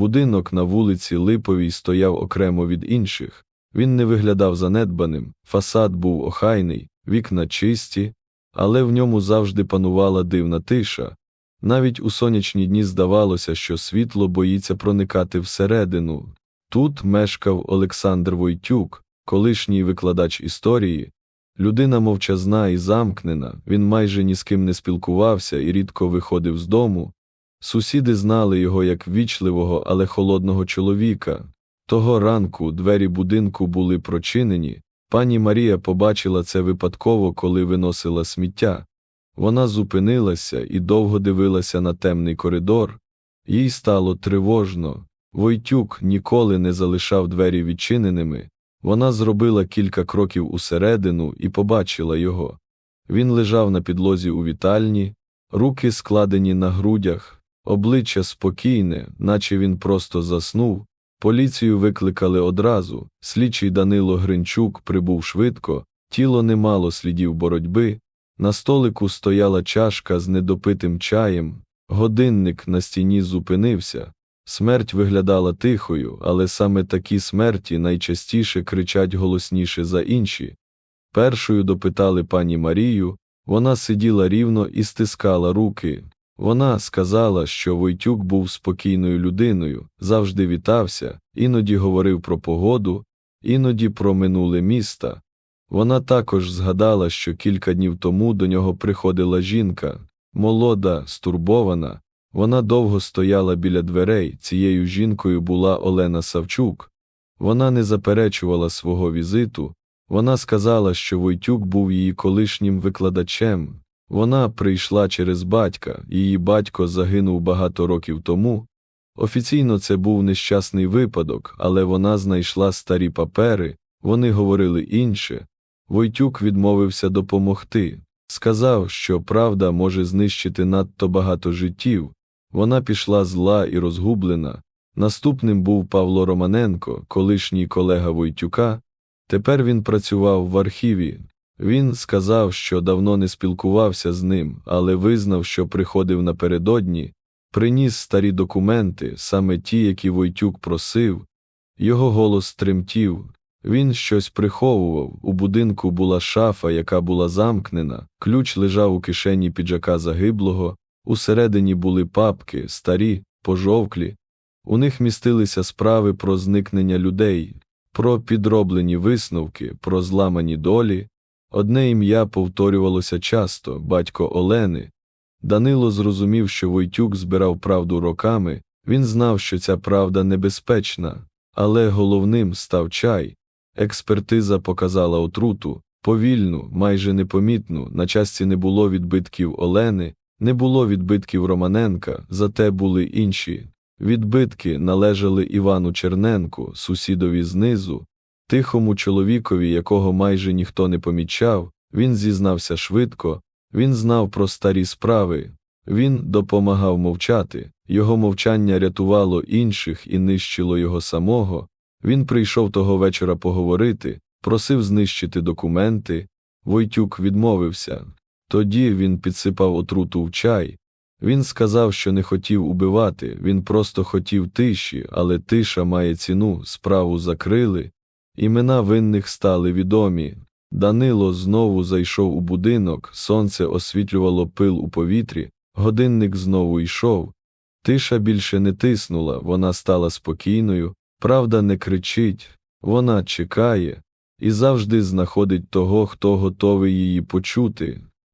Будинок на вулиці Липовій стояв окремо від інших. Він не виглядав занедбаним, фасад був охайний, вікна чисті, але в ньому завжди панувала дивна тиша. Навіть у сонячні дні здавалося, що світло боїться проникати всередину. Тут мешкав Олександр Войтюк, колишній викладач історії, людина мовчазна і замкнена, він майже ні з ким не спілкувався і рідко виходив з дому. Сусіди знали його як вічливого, але холодного чоловіка. Того ранку двері будинку були прочинені. Пані Марія побачила це випадково, коли виносила сміття. Вона зупинилася і довго дивилася на темний коридор. Їй стало тривожно. Войтюк ніколи не залишав двері відчиненими. Вона зробила кілька кроків усередину і побачила його. Він лежав на підлозі у вітальні, руки складені на грудях, обличчя спокійне, наче він просто заснув. Поліцію викликали одразу. Слідчий Данило Гринчук прибув швидко, тіло не мало слідів боротьби. На столику стояла чашка з недопитим чаєм, годинник на стіні зупинився. Смерть виглядала тихою, але саме такі смерті найчастіше кричать голосніше за інші. Першою допитали пані Марію, вона сиділа рівно і стискала руки. Вона сказала, що Войтюк був спокійною людиною, завжди вітався, іноді говорив про погоду, іноді про минуле міста. Вона також згадала, що кілька днів тому до нього приходила жінка, молода, стурбована. Вона довго стояла біля дверей. Цією жінкою була Олена Савчук. Вона не заперечувала свого візиту. Вона сказала, що Войтюк був її колишнім викладачем. Вона прийшла через батька, її батько загинув багато років тому. Офіційно це був нещасний випадок, але вона знайшла старі папери, вони говорили інше. Войтюк відмовився допомогти. Сказав, що правда може знищити надто багато життів. Вона пішла зла і розгублена. Наступним був Павло Романенко, колишній колега Войтюка. Тепер він працював в архіві. Він сказав, що давно не спілкувався з ним, але визнав, що приходив напередодні, приніс старі документи, саме ті, які Войтюк просив. Його голос тремтів. Він щось приховував. У будинку була шафа, яка була замкнена, ключ лежав у кишені піджака загиблого, усередині були папки, старі, пожовклі. У них містилися справи про зникнення людей, про підроблені висновки, про зламані долі. Одне ім'я повторювалося часто батько Олени. Данило зрозумів, що Войтюк збирав правду роками, він знав, що ця правда небезпечна, але головним став чай. Експертиза показала отруту, повільну, майже непомітну, на частці не було відбитків Олени, не було відбитків Романенка, зате були інші. Відбитки належали Івану Черненку, сусідові знизу, тихому чоловікові, якого майже ніхто не помічав, він зізнався швидко, він знав про старі справи, він допомагав мовчати, його мовчання рятувало інших і нищило його самого. Він прийшов того вечора поговорити, просив знищити документи. Войтюк відмовився. Тоді він підсипав отруту в чай. Він сказав, що не хотів убивати, він просто хотів тиші, але тиша має ціну, справу закрили. Імена винних стали відомі. Данило знову зайшов у будинок, сонце освітлювало пил у повітрі, годинник знову йшов. Тиша більше не тиснула, вона стала спокійною, правда не кричить, вона чекає і завжди знаходить того, хто готовий її почути.